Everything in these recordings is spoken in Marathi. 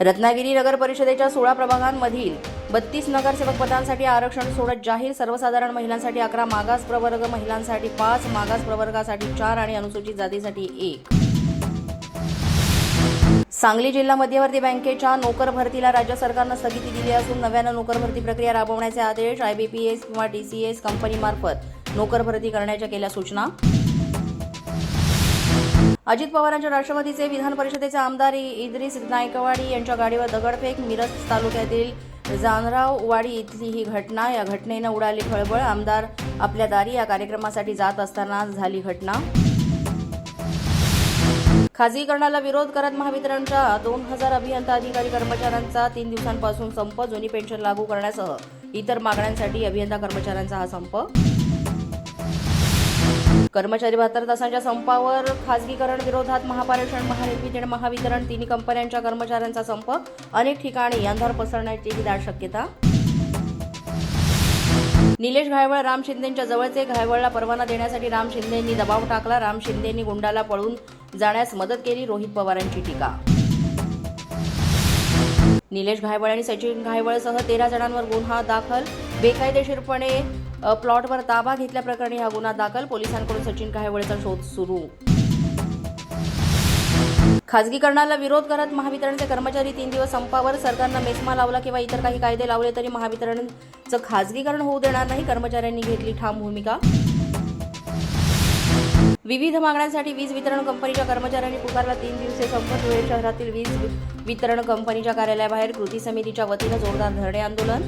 रत्नागिरी नगर परिषदेच्या सोळा प्रभागांमधील बत्तीस नगरसेवक पदांसाठी आरक्षण सोडत जाहीर सर्वसाधारण महिलांसाठी अकरा मागास प्रवर्ग महिलांसाठी पाच मागास प्रवर्गासाठी चार आणि अनुसूचित जातीसाठी एक. सांगली जिल्हा मध्यवर्ती बँकेच्या नोकर भरतीला राज्य सरकारनं स्थगिती दिली असून नव्यानं नोकर भरती प्रक्रिया राबवण्याचे आदेश आयबीपीएस किंवा टीसीएस कंपनीमार्फत नोकर भरती करण्याच्या केल्या सूचना. अजित पवारांच्या राष्ट्रवादीचे विधान परिषदेचे आमदार इद्रिस नायकवाडी यांच्या गाडीवर दगडफेक मिरज तालुक्यातील जानराववाडी इथली ही घटना. या घटनेनं उडाली खळबळ. आमदार आपल्या दारी या कार्यक्रमासाठी जात असताना झाली घटना. खाजगीकरणाला विरोध करत महावितरणच्या दोन हजार अभियंता अधिकारी कर्मचाऱ्यांचा तीन दिवसांपासून संप जुनी पेन्शन लागू करण्यासह इतर मागण्यांसाठी अभियंता कर्मचाऱ्यांचा हा संप. कर्मचारी बहात्तर तासांच्या संपावर खासगीकरण विरोधात महापारेषण महानिर्मिती आणि महावितरण तिन्ही कंपन्यांच्या कर्मचाऱ्यांचा संप. अनेक ठिकाणी अंधार पसरण्याची दाट शक्यता. निलेश घायवळ राम शिंदेच्या जवळचे घायवळला परवाना देण्यासाठी राम शिंदेंनी दबाव टाकला. राम शिंदेंनी गुंडाला पळून जाण्यास मदत केली रोहित पवारांची टीका. निलेश घायवळ आणि सचिन घायवळसह तेरा जणांवर गुन्हा दाखल बेकायदेशीरपणे प्लॉटवर ताबा घेतल्याप्रकरणी हा गुन्हा दाखल. पोलिसांकडून सचिन घायवळचा शोध सुरू. खाजगीकरणाला विरोध करत महावितरणचे कर्मचारी तीन दिवस संपावर सरकारनं मेस्मा लावला किंवा इतर काही कायदे लावले तरी महावितरणचं खाजगीकरण होऊ देणार नाही. कर्मचाऱ्यांनी घेतली ठाम भूमिका. विविध मागण्यांसाठी वीज वितरण कंपनीच्या कर्मचाऱ्यांनी पुकारला तीन दिवसीय संप धुळे शहरातील वीज वितरण कंपनीच्या कार्यालयाबाहेर कृती समितीच्या वतीनं जोरदार धरणे आंदोलन.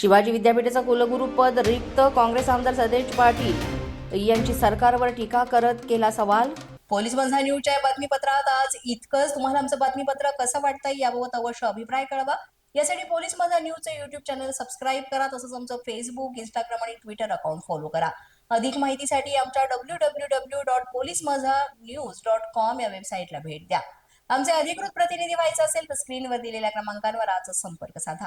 शिवाजी विद्यापीठाचं कुलगुरुपद रिक्त काँग्रेस आमदार सदेश पाटील यांची सरकारवर टीका करत केला सवाल. पोलीस बंधा न्यूजच्या बातमीपत्रात. आज इतकंच. तुम्हाला आमचं बातमीपत्र कसं वाटतंय याबाबत अवश्य अभिप्राय कळवा. यासाठी पोलीस माझा न्यूजचं युट्यूब चॅनल सबस्क्राईब करा तसंच आमचं फेसबुक इंस्टाग्राम आणि ट्विटर अकाउंट फॉलो करा. अधिक माहितीसाठी आमच्या W W W dot police Majha news dot com या वेबसाईटला भेट द्या. आमचे अधिकृत प्रतिनिधी व्हायचं असेल तर स्क्रीनवर दिलेल्या क्रमांकांवर आजच संपर्क साधा.